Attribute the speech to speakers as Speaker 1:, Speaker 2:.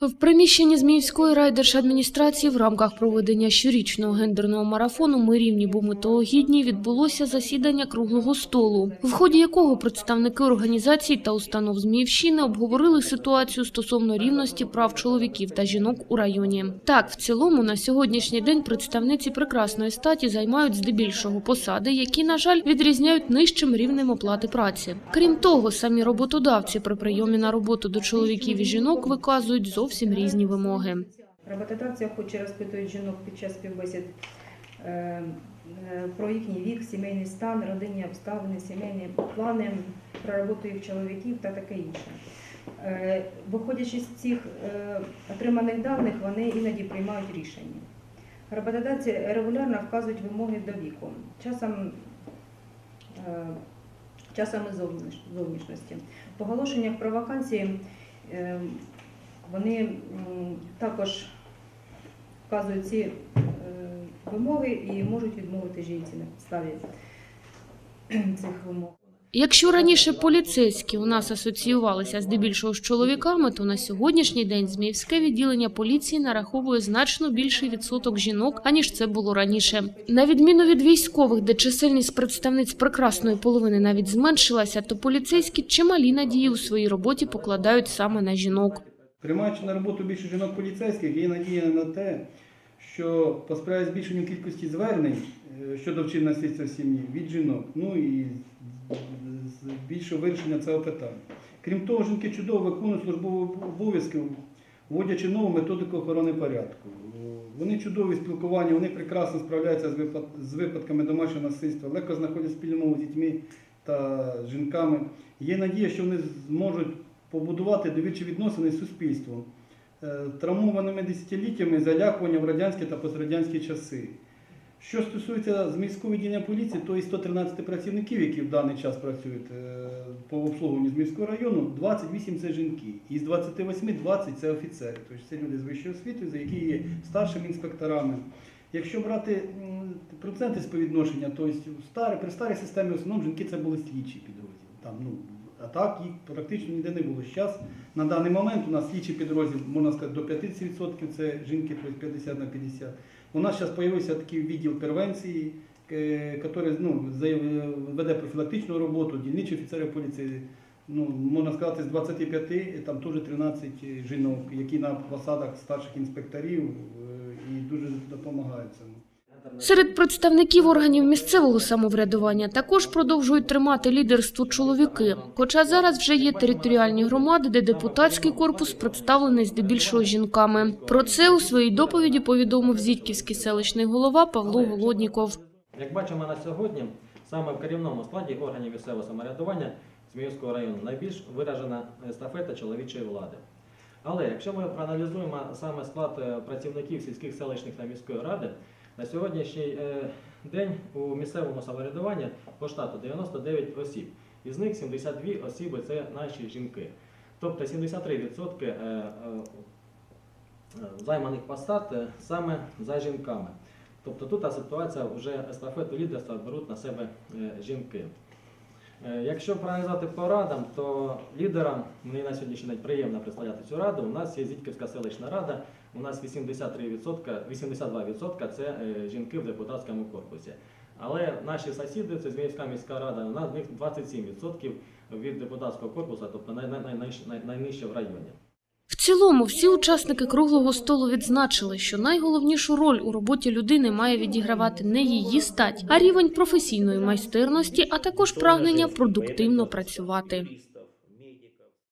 Speaker 1: В приміщенні Зміївської райдержадміністрації в рамках проведення щорічного гендерного марафону «Ми рівні, бо ми того гідні» відбулося засідання круглого столу, в ході якого представники організацій та установ Зміївщини обговорили ситуацію стосовно рівності прав чоловіків та жінок у районі. Так, в цілому на сьогоднішній день представниці прекрасної статі займають здебільшого посади, які, на жаль, відрізняють нижчим рівнем оплати праці. Крім того, самі роботодавці при прийомі на роботу до чоловіків і жінок виказують зовсім різні вимоги.
Speaker 2: Роботодавці охоче розпитують жінок під час співбесід е, е, про їхній вік, сімейний стан, родинні обставини, сімейні плани, про роботу їх чоловіків та таке інше. Е, Виходячи з цих отриманих даних, вони іноді приймають рішення. Роботодавці регулярно вказують вимоги до віку, часом, часом зовнішності. В оголошеннях про вакансії вони також вказують ці е, вимоги і можуть відмовити жінці на підставі цих вимог.
Speaker 1: Якщо раніше поліцейські у нас асоціювалися здебільшого з чоловіками, то на сьогоднішній день Зміївське відділення поліції нараховує значно більший відсоток жінок, аніж це було раніше. На відміну від військових, де чисельність представниць прекрасної половини навіть зменшилася, то поліцейські чималі надії у своїй роботі покладають саме на жінок.
Speaker 3: Приймаючи на роботу більше жінок поліцейських, є надія на те, що посприяє збільшенню кількості звернень е, щодо слідства в сім'ї від жінок, ну і більше вирішення цього питання. Крім того, жінки чудово виконують службові обов'язки, вводячи нову методику охорони порядку. Вони чудові в спілкуванні, вони прекрасно справляються з випадками домашнього насильства, легко знаходять спільну мову з дітьми та жінками. Є надія, що вони зможуть побудувати довірчі відносини з суспільством, е, травмованими десятиліттями залякування в радянські та пострадянські часи. Що стосується з міського відділення поліції, то і 113 працівників, які в даний час працюють е, по обслуговуванню з міського району, 28 це жінки. Із 28 20 це офіцери. Тобто це люди з вищою освітою, за які є старшими інспекторами. Якщо брати проценти співвідношення, то при старій системі в основному жінки це були слідчі підрозділи. Ну, а так їх практично ніде не було. Зараз на даний момент у нас слідчий підрозділ, можна сказати, до 50% це жінки, тобто 50 на 50. У нас зараз з'явився такий відділ превенції, е, який ну, веде профілактичну роботу, дільничі офіцери поліції. Ну, можна сказати, з 25 там теж 13 жінок, які на посадах старших інспекторів е, і дуже допомагають цьому.
Speaker 1: Серед представників органів місцевого самоврядування також продовжують тримати лідерство чоловіки. Хоча зараз вже є територіальні громади, де депутатський корпус представлений здебільшого жінками. Про це у своїй доповіді повідомив Зітьківський селищний голова Павло Голодніков.
Speaker 4: Як бачимо на сьогодні, саме в керівному складі органів місцевого самоврядування Зміївського району найбільш виражена естафета чоловічої влади. Але якщо ми проаналізуємо саме склад е, працівників сільських селищних та міської ради, на сьогоднішній е, день у місцевому самоврядуванні по штату 99 осіб. Із них 72 особи це наші жінки. Тобто 73% е, займаних посад саме за жінками. Тобто тут ситуація вже естафету лідерства беруть на себе жінки. Е, Якщо проаналізувати по радам, то лідерам мені на сьогоднішній день приємно представляти цю раду. У нас є Зітківська селищна рада, у нас 83%, 82% це е, жінки в депутатському корпусі. Але наші сусіди, це Зміївська міська рада, у нас в них 27% від депутатського корпусу, тобто най- най- най- най- найнижче в районі.
Speaker 1: В цілому, всі учасники круглого столу відзначили, що найголовнішу роль у роботі людини має відігравати не її стать, а рівень професійної майстерності, а також прагнення продуктивно працювати.